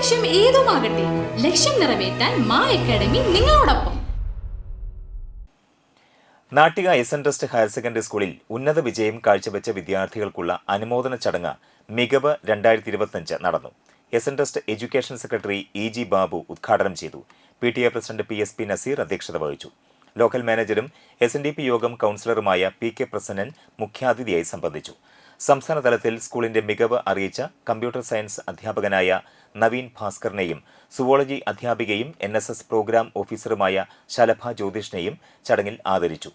ലക്ഷ്യം ഏതുമാകട്ടെ ലക്ഷ്യം നിറവേറ്റാൻ മാ അക്കാഡമി നിങ്ങളോടൊപ്പം. Nattika S N trust higher secondary സ്കൂളിൽ ഉന്നത വിജയം കാഴ്ചവെച്ച വിദ്യാർത്ഥികൾക്കുള്ള അനുമോദന ചടങ്ങ് മികവ് രണ്ടായിരത്തി ഇരുപത്തിയഞ്ച് നടന്നു. S N trust education secretary E G Babu ഉദ്ഘാടനം ചെയ്തു. P T A president P S P Nazeer അധ്യക്ഷത വഹിച്ചു. ലോക്കൽ മാനേജറും എസ് എൻ ഡി പി യോഗം കൗൺസിലറുമായ പി കെ പ്രസന്നൻ മുഖ്യാതിഥിയായി സംബന്ധിച്ചു. സംസ്ഥാന തലത്തിൽ സ്കൂളിന്റെ മികവ് അറിയിച്ച കമ്പ്യൂട്ടർ സയൻസ് അധ്യാപകനായ നവീൻ ഭാസ്കറിനെയും സുവോളജി അധ്യാപികയും എൻ എസ് എസ് പ്രോഗ്രാം ഓഫീസറുമായ ശലഭ ജ്യോതിഷിനെയും ചടങ്ങിൽ ആദരിച്ചു.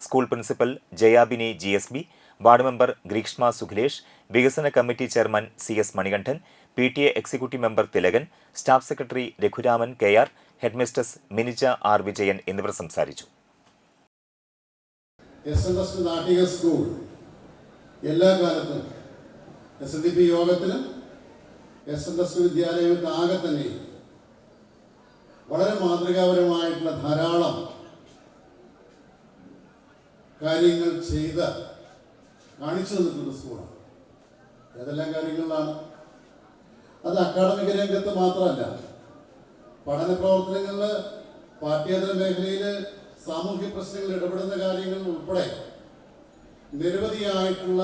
School principal Jayabini G S B ward member Greeshma Sukhilesh വികസന committee chairman C S Manikandan P T A executive member Thilakan staff secretary Raghuraman K R headmistress Minija R Vijayan എന്നിവർ സംസാരിച്ചു. S N S Nattika school എല്ലാ കാലത്തും S N D P യോഗത്തിലും S N S വിദ്യാലയങ്ങൾക്ക് തന്നെ വളരെ മാതൃകാപരമായിട്ടുള്ള ധാരാളം കാര്യങ്ങൾ ചെയ്ത് കാണിച്ചു തന്നിട്ടുള്ള സ്കൂളാണ്. ഏതെല്ലാം കാര്യങ്ങളിലാണ് അത് അക്കാഡമിക് രംഗത്ത് മാത്രമല്ല പഠന പ്രവർത്തനങ്ങളിൽ പാഠ്യേതര മേഖലയിൽ സാമൂഹ്യ പ്രശ്നങ്ങളിൽ ഇടപെടുന്ന കാര്യങ്ങൾ ഉൾപ്പെടെ നിരവധിയായിട്ടുള്ള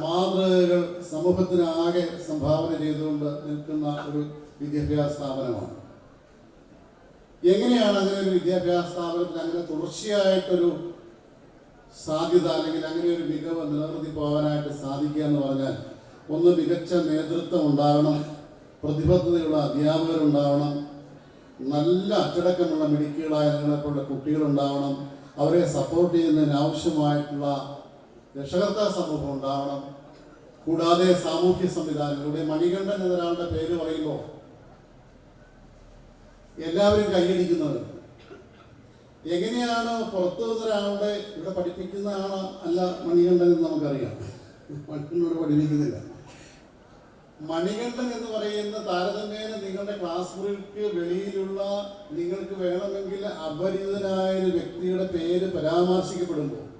മാതൃകകൾ സമൂഹത്തിനാകെ സംഭാവന ചെയ്തുകൊണ്ട് നിൽക്കുന്ന ഒരു വിദ്യാഭ്യാസ സ്ഥാപനമാണ്. എങ്ങനെയാണ് അങ്ങനെ ഒരു വിദ്യാഭ്യാസ സ്ഥാപനത്തിൽ അങ്ങനെ തുടർച്ചയായിട്ടൊരു സാധ്യത അല്ലെങ്കിൽ അങ്ങനെ ഒരു മികവ് നിലനിർത്തി പോകാനായിട്ട് സാധിക്കുക എന്ന് പറഞ്ഞാൽ ഒന്ന് മികച്ച നേതൃത്വം ഉണ്ടാകണം പ്രതിബദ്ധതയുള്ള അധ്യാപകരുണ്ടാവണം നല്ല അച്ചടക്കമുള്ള മിടുക്കികളായ നിങ്ങളെപ്പോലുള്ള കുട്ടികളുണ്ടാവണം അവരെ സപ്പോർട്ട് ചെയ്യുന്നതിന് ആവശ്യമായിട്ടുള്ള രക്ഷകർത്താ സമൂഹം ഉണ്ടാവണം. കൂടാതെ സാമൂഹ്യ സംവിധാനങ്ങളുടെ മണികണ്ഠൻ എന്നൊരാളുടെ പേര് പറയുമ്പോൾ എല്ലാവരും കൈയടിക്കുന്നത് എങ്ങനെയാണ് പുറത്തു ഒരാളുടെ ഇവിടെ പഠിപ്പിക്കുന്ന അല്ല മണികണ്ഠൻ എന്ന് നമുക്കറിയാം. മണികണ്ഠനോട് പഠിപ്പിക്കുന്നില്ല. മണികണ്ഠൻ എന്ന് പറയുന്ന താരതമ്യേന നിങ്ങളുടെ ക്ലാസ് മുറിക്ക് വെളിയിലുള്ള നിങ്ങൾക്ക് വേണമെങ്കിൽ അപരിചിതനായ ഒരു വ്യക്തിയുടെ പേര് പരാമർശിക്കപ്പെടുമ്പോൾ